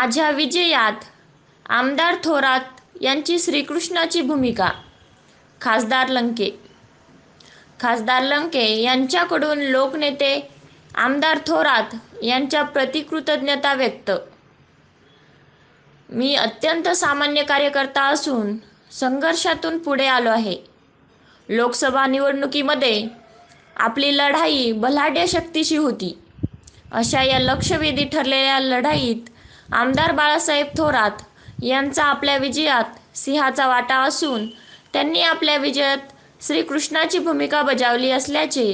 माझ्या विजयात आमदार थोरात यांची श्रीकृष्णाची भूमिका. खासदार लंके. खासदार लंके यांच्याकडून लोकनेते आमदार थोरात यांच्या प्रति कृतज्ञता व्यक्त. मी अत्यंत सामान्य कार्यकर्ता असून संघर्षातून पुढे आलो आहे. लोकसभा निवडणुकीमध्ये आपली लढाई बलाढ्य शक्तीशी होती. अशा या लक्षवेधी ठरलेल्या लढाईत आमदार बाळासाहेब थोरात यांचा आपल्या विजयात सिंहाचा वाटा असून त्यांनी आपल्या विजयात श्रीकृष्णाची भूमिका बजावली असल्याचे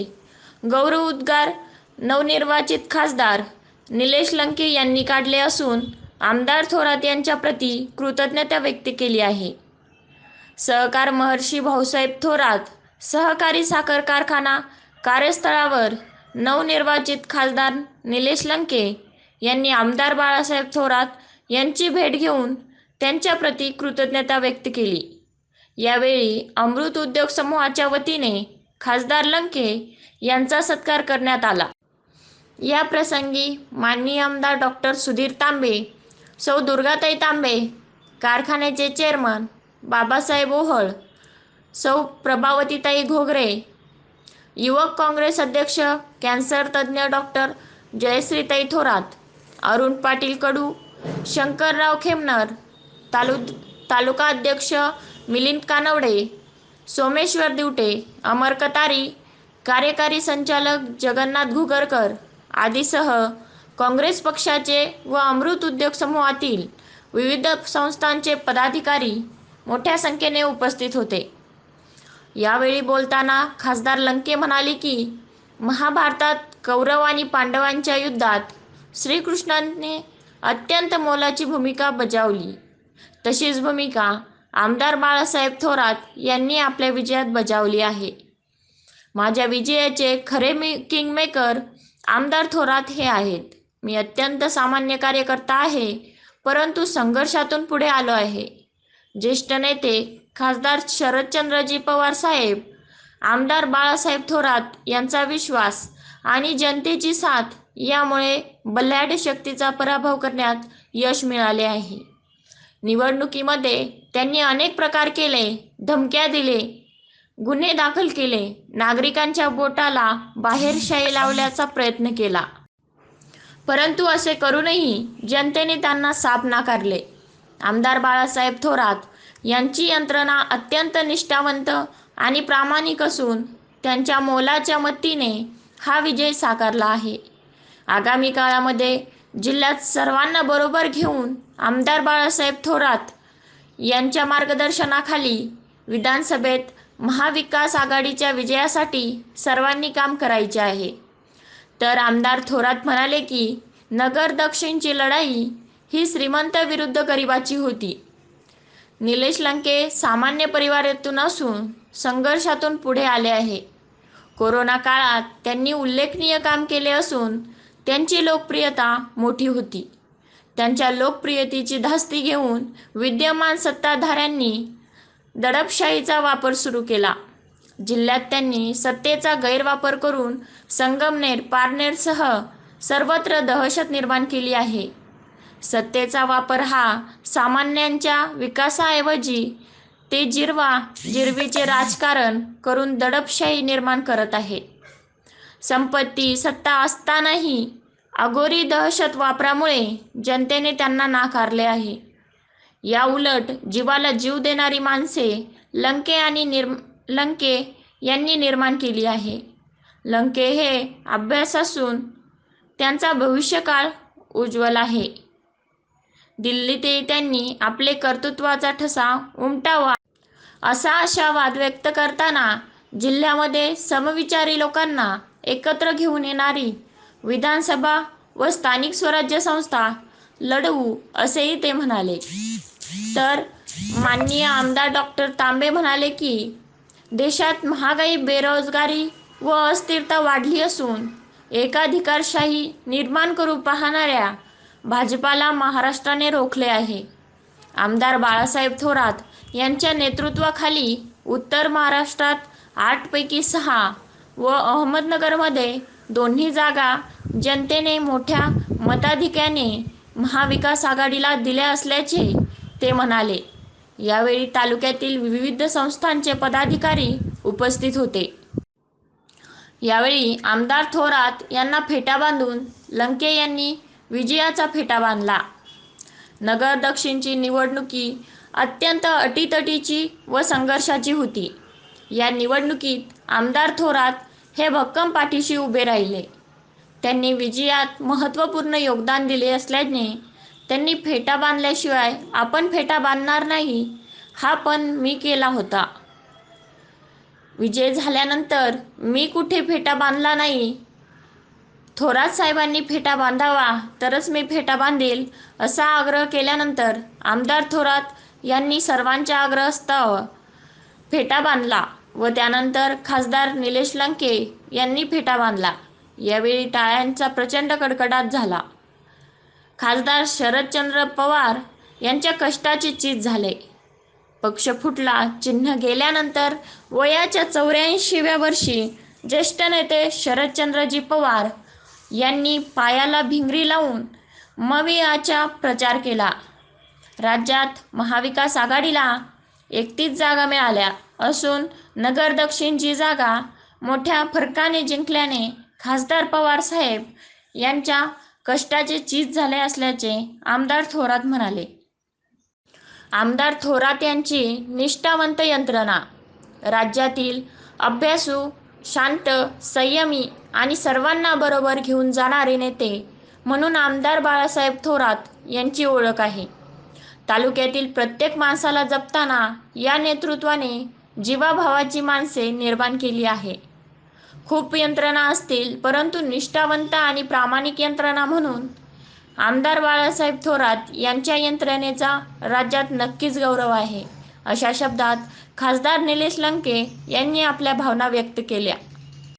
गौरव उद्गार नवनिर्वाचित खासदार निलेश लंके यांनी काढले असून आमदार थोरात यांच्या प्रती कृतज्ञता व्यक्त केली आहे. सहकार महर्षी भाऊसाहेब थोरात सहकारी साखर कारखाना कार्यस्थळावर नवनिर्वाचित खासदार निलेश लंके यांनी आमदार बाळासाहेब थोरात यांची भेट घेऊन त्यांच्याप्रती कृतज्ञता व्यक्त केली. यावेळी अमृत उद्योग समूहाच्या वतीने खासदार लंके यांचा सत्कार करण्यात आला. या प्रसंगी माननीय आमदार डॉक्टर सुधीर तांबे सौ दुर्गाताई तांबे कारखान्याचे चेअरमन बाबासाहेब ओहळ सौ प्रभावतीताई घोगरे युवक काँग्रेस अध्यक्ष कॅन्सर तज्ज्ञ डॉक्टर जयश्रीताई थोरात अरुण पाटील कडू शंकरराव खेमनर तालु तालुका अध्यक्ष मिलिंद कानवडे सोमेश्वर दिवटे अमर कतारी कार्यकारी संचालक जगन्नाथ घुगरकर आदीसह काँग्रेस पक्षाचे व अमृत उद्योग समूहातील विविध संस्थांचे पदाधिकारी मोठ्या संख्येने उपस्थित होते. यावेळी बोलताना खासदार लंके म्हणाले की महाभारतात कौरव आणि पांडवांच्या युद्धात श्रीकृष्णाने अत्यंत मोलाची भूमिका बजावली. तशीच भूमिका आमदार बाळासाहेब थोरात यांनी आपल्या विजयात बजावली आहे. माझ्या विजयाचे खरे मी किंगमेकर आमदार थोरात हे आहेत. मी अत्यंत सामान्य कार्यकर्ता आहे परंतु संघर्षातून पुढे आलो आहे. ज्येष्ठ नेते खासदार शरदचंद्रजी पवार साहेब आमदार बाळासाहेब थोरात यांचा विश्वास आणि जनतेची साथ यामुळे बलाढ्य शक्तीचा पराभव करण्यात यश मिळाले आहे. निवडणुकीमध्ये त्यांनी अनेक प्रकार केले धमक्या दिले गुन्हे दाखल केले नागरिकांच्या बोटाला बाहेर शाई लावल्याचा प्रयत्न केला. परंतु असे करूनही जनतेने त्यांना साप नाकारले. आमदार बाळासाहेब थोरात यांची यंत्रणा अत्यंत निष्ठावंत आणि प्रामाणिक असून त्यांच्या मोलाच्या मतीने हा विजय साकारला आहे. आगामी काळामध्ये जिल्ह्यात सर्वांना बरोबर घेऊन आमदार बाळासाहेब थोरात यांच्या मार्गदर्शनाखाली विधानसभेत महाविकास आघाडीच्या विजयासाठी सर्वांनी काम करायचे आहे. तर आमदार थोरात म्हणाले की नगर दक्षिणची लढाई ही श्रीमंत विरुद्ध गरिबाची होती. निलेश लंके सामान्य परिवारातून असून संघर्षातून पुढे आले आहे. कोरोना काळात त्यांनी उल्लेखनीय काम केले असून त्यांची लोकप्रियता मोठी होती. त्यांच्या लोकप्रियतेची धास्ती घेऊन विद्यमान सत्ताधाऱ्यांनी दडपशाहीचा वापर सुरू केला. जिल्ह्यात त्यांनी सत्तेचा गैरवापर करून संगमनेर पारनेरसह सर्वत्र दहशत निर्माण केली आहे. सत्तेचा वापर हा सामान्यांच्या विकासाऐवजी ते जिरवा जिरवीचे राजकारण करून दडपशाही निर्माण करत आहे संपत्ती सत्ता असतानाही अघोरी दहशत वापरामुळे जनतेने त्यांना नाकारले आहे. या उलट जीवाला जीव देणारी माणसे लंके आणि निर्म लंके यांनी निर्माण केली आहे. लंके हे अभ्यास असून त्यांचा भविष्यकाळ उज्ज्वल आहे. दिल्लीतही त्यांनी आपले कर्तृत्वाचा ठसा उमटावा असा आशावाद व्यक्त करताना जिल्ह्यामध्ये समविचारी लोकांना एकत्र घेऊन येणारी विधानसभा व स्थानिक स्वराज्य संस्था लढवू असेही ते म्हणाले. तर माननीय आमदार डॉक्टर तांबे म्हणाले की देशात महागाई बेरोजगारी व अस्थिरता वाढली असून एकाधिकारशाही निर्माण करू पाहणाऱ्या भाजपाला महाराष्ट्राने रोखले आहे. आमदार बाळासाहेब थोरात यांच्या नेतृत्वाखाली उत्तर महाराष्ट्रात आठपैकी सहा व अहमदनगरमध्ये दोन्ही जागा जनतेने मोठ्या मताधिक्याने महाविकास आघाडीला दिल्या असल्याचे ते म्हणाले. यावेळी तालुक्यातील विविध संस्थांचे पदाधिकारी उपस्थित होते. यावेळी आमदार थोरात यांना फेटा बांधून लंके यांनी विजयाचा फेटा बांधला. नगर दक्षिणची निवडणुकी अत्यंत अटीतटीची व संघर्षाची होती. या निवडणुकीत आमदार थोरात हे भक्कम पाठीशी उभे राहिले. त्यांनी विजयात महत्त्वपूर्ण योगदान दिले असल्याने त्यांनी फेटा बांधल्याशिवाय आपण फेटा बांधणार नाही हा पण मी केला होता. विजय झाल्यानंतर मी कुठे फेटा बांधला नाही? थोरात साहेबांनी फेटा बांधावा तरच मी फेटा बांधेल असा आग्रह केल्यानंतर आमदार थोरात यांनी सर्वांच्या आग्रहस्तव फेटा बांधला. व त्यानंतर खासदार निलेश लंके यांनी फेटा बांधला. यावेळी टाळ्यांचा प्रचंड कडकडाट झाला. खासदार शरदचंद्र पवार यांच्या कष्टाचे चीज झाले. पक्ष फुटला चिन्ह गेल्यानंतर वयाच्या चौऱ्याऐंशीव्या वर्षी ज्येष्ठ नेते शरदचंद्रजी पवार यांनी पायाला भिंगरी लावून मवियाचा प्रचार केला. राज्यात महाविकास आघाडीला एकतीस जागा मिळाल्या असून नगर दक्षिणची जागा मोठ्या फरकाने जिंकल्याने खासदार पवार साहेब यांच्या कष्टाचे चीज झाले असल्याचे आमदार थोरात म्हणाले. आमदार थोरात यांची निष्ठावंत यंत्रणा राज्यातील अभ्यासू शांत संयमी आणि सर्वांना बरोबर घेऊन जाणारे नेते म्हणून आमदार बाळासाहेब थोरात यांची ओळख आहे. तालुक्यातील प्रत्येक माणसाला जपताना या नेतृत्वाने जीवाभावाची माणसे निर्माण केली आहे. खूप यंत्रणा असतील परंतु निष्ठावंत आणि प्रामाणिक यंत्रणा म्हणून आमदार बाळासाहेब थोरात यांच्या यंत्रणेचा राज्यात नक्कीच गौरव आहे अशा शब्दात खासदार निलेश लंके यांनी आपल्या भावना व्यक्त केल्या.